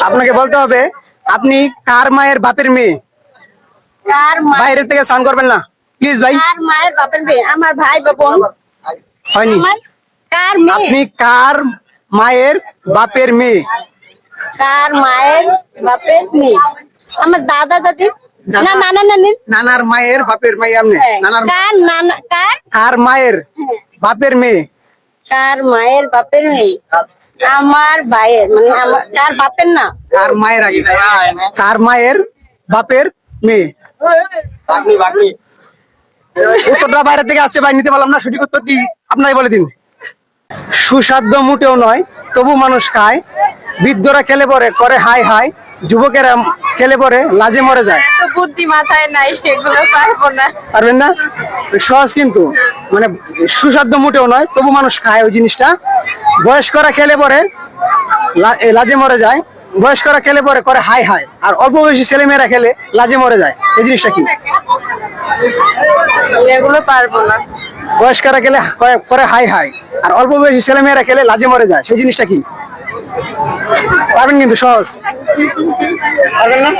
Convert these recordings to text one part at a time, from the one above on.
আপনাকে বলতে হবে আপনি কার মায়ের বাপের মেয়ে? কার মা- বাইরে থেকে স্নান করবেন না। প্লিজ ভাই। কার মায়ের বাপের মেয়ে? আমার ভাই বাপন হয়নি। আমার কার মেয়ে? আপনি কার মায়ের বাপের মেয়ে? কার মায়ের বাপের মেয়ে? আমার দাদা দাদি? না দাদা। নানা নানি? নানার মায়ের বাপের মেয়ে আপনি। হ্যাঁ, নানার কার নানা কার? কার মায়ের হ্যাঁ, বাপের মেয়ে? কার মায়ের বাপের মেয়ে? আমার ভাইয়ের মানে আমার কার বাপের না কার মায়ের আগে। কার মায়ের বাপের মেয়ে। উত্তরটা বাইরে থেকে আসছে ভাই নিতে পারলাম না সঠিক উত্তরটি আপনাই বলে দিন। সুসাধ্য মোটেও নয় তবু মানুষ খায়। বৃদ্ধরা খেলে পরে করে হাই হাই যুবকেরা খেলে পরে লাজে মরে যায়। বুদ্ধি মাথায় নাই এগুলো পারব না। পারবেন না? সহজ কিন্তু মানে সুস্বাদ্য মোটেও নয় তবু মানুষ খায় ওই জিনিসটা। বয়স্করা খেলে পরে লাজে মরে যায়। বয়স্করা খেলে পরে করে হাই হাই আর অল্প বয়সী ছেলে মেয়েরা খেলে লাজে মরে যায়। এই জিনিসটা কি? এগুলো পারব না। বয়স্করা খেলে করে- হাই হাই আর অল্প বয়সী ছেলে মেয়েরা খেলে লাজে মরে যায়। সেই জিনিসটা কি? পারবেন কিন্তু সহজ। পারবেন না?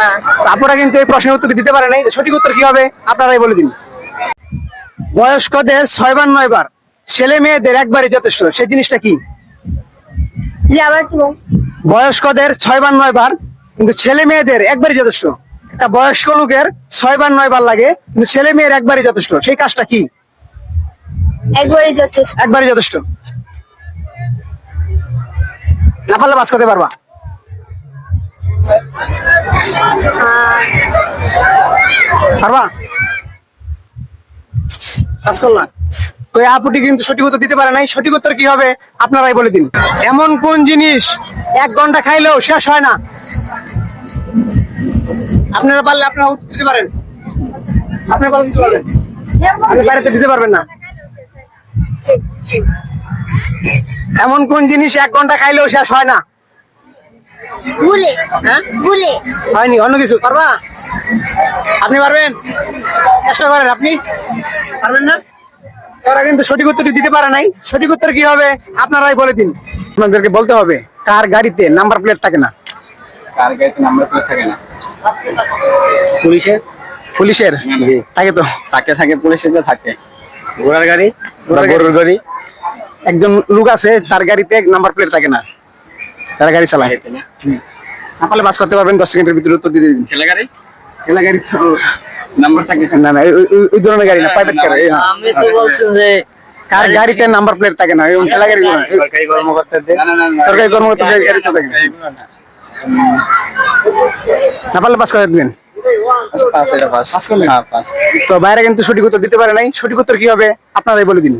না। আপনারা কিন্তু এই প্রশ্নের উত্তর দিতে পারে নাই। সঠিক উত্তর কি হবে? আপনারাই বলে দিন। বয়স্কদের ছয়বার নয়বার ছেলে মেয়েদের একবারই যথেষ্ট। সেই জিনিসটা কি? বয়স্কদের ছয়বার নয়বার কিন্তু ছেলে মেয়েদের একবারই যথেষ্ট। একটা বয়স্ক লোকের ছয়বার নয়বার লাগে কিন্তু ছেলে মেয়ের একবারই যথেষ্ট। সেই কাজটা কি? একবারই যথেষ্ট। একবারই যথেষ্ট। না পারলে বাস করতে পারবা। তো আপুটি কিন্তু সঠিক দিতে পারে নাই। সঠিক কি হবে? আপনারাই বলে দিন। এমন কোন জিনিস এক ঘণ্টা খাইলেও শেষ হয় না? আপনারা পারলে আপনারা উত্তর দিতে পারেন। আপনারা দিতে পারবেন। আপনি দিতে পারবেন না। এমন কোন জিনিস এক ঘণ্টা খাইলেও শেষ হয় না? ভুলে হ্যাঁ? ভুলে। হয়নি অন্য কিছু। পারবা? আপনি পারবেন? চেষ্টা করেন আপনি। পারবেন না? ওরা কিন্তু সঠিক উত্তরটি দিতে পারে নাই। সঠিক উত্তর কি হবে? আপনারাই বলে দিন। আপনাদেরকে বলতে হবে কার গাড়িতে নাম্বার প্লেট থাকে না? কার গাড়িতে নাম্বার প্লেট থাকে না? পুলিশের? পুলিশের? জি। থাকে তো। থাকে থাকে পুলিশের তো থাকে। ঘোড়ার গাড়ি? ঘোড়ার গাড়ি। একজন লোক আছে তার গাড়িতে নাম্বার প্লেট থাকে না। গাড়ি চালায়। বাস করতে পারবেন দশ সেকেন্ডের ভিতরে উত্তর দিয়ে দিন ঠেলা গাড়ি? ঠেলা গাড়ি তো- নাম্বার থাকে না না ওই- ধরনের গাড়ি না প্রাইভেট গাড়ি এই, হ্যাঁ। তো বলছেন যে কার গাড়িতে নাম্বার প্লেট থাকে না এরকম ঠেলা গাড়ি সরকারি কর্মকর্তাদের? সরকারি কর্মকর্তাদের গাড়িতে থাকে। না। পারলে পাস করে দিবেন। পাস এটা পাস পাস করলেন? হ্যাঁ পাস তো বাইরে কিন্তু সঠিক উত্তর দিতে পারে নাই। সঠিক উত্তর কি হবে? আপনারাই বলে দিন।